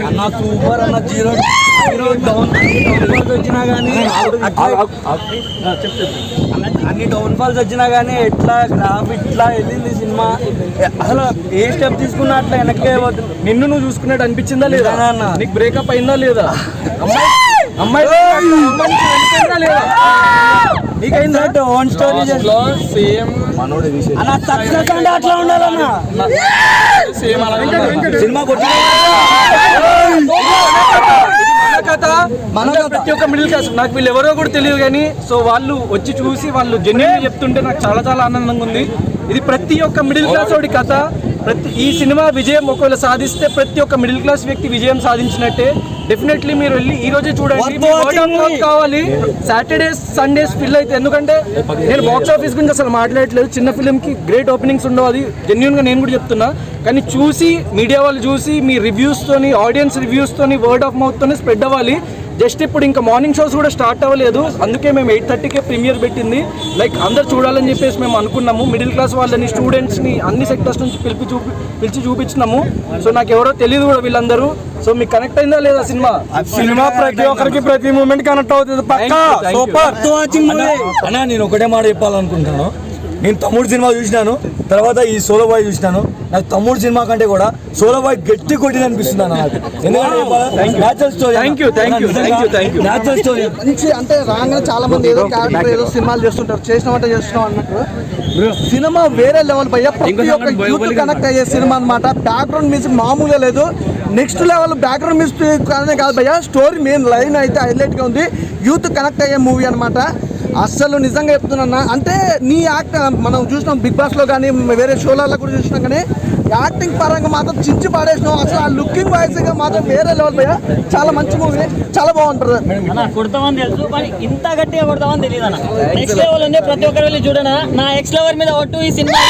అన్న సూపర్ అన్న zero down వచ్చినా కానీ అన్ని డౌన్ఫాల్స్ వచ్చినా కానీ ఎట్లా గ్రాఫ్ ఇట్లా వెళ్ళింది సినిమా? అసలు ఏ స్టెప్ తీసుకున్నా అట్లా వెనక్కే నిన్ను నువ్వు చూసుకున్నట్టు అనిపించిందా లేదా? అన్న. నీకు బ్రేకప్ అయిందా లేదా? అమ్మాయి అమ్మాయి లేదా? నీకైందా? ఓన్ స్టోరీ సేమ్ సక్సెస్ అంటే అట్లా ఉండాలన్న. సేమ్ అలా సినిమా కొట్టిన? మన కథ మన ప్రతి ఒక్క మిడిల్ క్లాస్ నాకు వీళ్ళు ఎవరో కూడా తెలియదు కానీ సో వాళ్ళు వచ్చి చూసి వాళ్ళు జెన్యున్ చెప్తుంటే నాకు చాలా చాలా ఆనందంగా ఉంది. ఇది ప్రతి ఒక్క మిడిల్ క్లాస్ వాడి కథ. ప్రతి ఈ సినిమా విజయం ఒకవేళ సాధిస్తే ప్రతి ఒక్క మిడిల్ క్లాస్ వ్యక్తి విజయం సాధించినట్టే. డెఫినెట్లీ మీరు వెళ్ళి ఈ రోజే చూడండి. కావాలి. సాటర్డేస్ సండేస్ ఫిల్ అయితే. ఎందుకంటే నేను బాక్స్ ఆఫీస్ గురించి అసలు మాట్లాడట్లేదు. చిన్న ఫిలిం కి గ్రేట్ ఓపెనింగ్స్ ఉండవు. అది జెన్యున్గా నేను కూడా చెప్తున్నా. కానీ చూసి మీడియా వాళ్ళు చూసి మీ రివ్యూస్ తోని ఆడియన్స్ రివ్యూస్ తోని వర్డ్ ఆఫ్ మౌత్ తోని స్ప్రెడ్ అవ్వాలి. జస్ట్ ఇప్పుడు ఇంకా మార్నింగ్ షోస్ కూడా స్టార్ట్ అవ్వలేదు. అందుకే మేము ఎయిట్ థర్టీకే ప్రీమియర్ పెట్టింది. లైక్ అందరు చూడాలని చెప్పేసి మేము అనుకున్నాము. మిడిల్ క్లాస్ వాళ్ళని స్టూడెంట్స్ని అన్ని సెక్టర్స్ నుంచి పిలిపి చూపి పిలిచి చూపించినాము. సో నాకు ఎవరో తెలియదు కూడా వీళ్ళందరూ. సో మీకు కనెక్ట్ అయిందా లేదా సినిమా? సినిమా ప్రతి ఒక్కరికి ప్రతి మూమెంట్ కనెక్ట్ అవుతుంది. పక్కా. సూపర్! అన్న నేను ఒకటే మాట చెప్పాలనుకుంటున్నాను నేను తమ్ముడు సినిమా చూసినాను తర్వాత ఈ సోలో బాయ్ చూసినాను. నాకు తమ్ముడు సినిమా కంటే కూడా సోలో బాయ్ గట్టి కొట్టింది అనిపిస్తుంది అన్న నాకు. ఎందుకంటే న్యాచురల్ స్టోరీ. న్యాచురల్ స్టోరీ అంటే రాగానే చాలా మంది ఏదో క్యారెక్టర్ ఏదో సినిమాలు చేస్తుంటారు చేసిన వంట చేస్తున్నాం అన్నట్టు. సినిమా వేరే లెవెల్ భయ్య. ప్రతి ఒక్క యూత్ కనెక్ట్ అయ్యే సినిమా అన్నమాట. బ్యాక్గ్రౌండ్ మ్యూజిక్ మామూలుగా లేదు. నెక్స్ట్ లెవెల్ బ్యాక్గ్రౌండ్ మ్యూజిక్ అనే కాదు భయ్య. స్టోరీ మెయిన్ లైన్ అయితే హైలైట్గా ఉంది. యూత్ కనెక్ట్ అయ్యే మూవీ అన్నమాట. అస్సలు నిజంగా చెప్తున్నా అంటే నీ యాక్ట్ మనం చూసినాం బిగ్ బాస్లో కానీ వేరే షోలలో కూడా చూసినాం కానీ యాక్టింగ్ పరంగా మాత్రం చించి పాడేసినాం. అసలు ఆ లుకింగ్ వైజ్గా మాత్రం వేరే లెవెల్ భయ్య చాలా మంచి మూవీ చాలా బాగుంది. అన్న కొడతామని తెలుసు కానీ ఇంత గట్టిగా కొడతామని తెలియదు అన్న నెక్స్ట్ లెవెల్ ఉంది ప్రతి ఒక్కరు వెళ్ళి చూడనా? నా ఎక్స్ లెవెల్ మీద ఒట్టు ఈ సినిమా.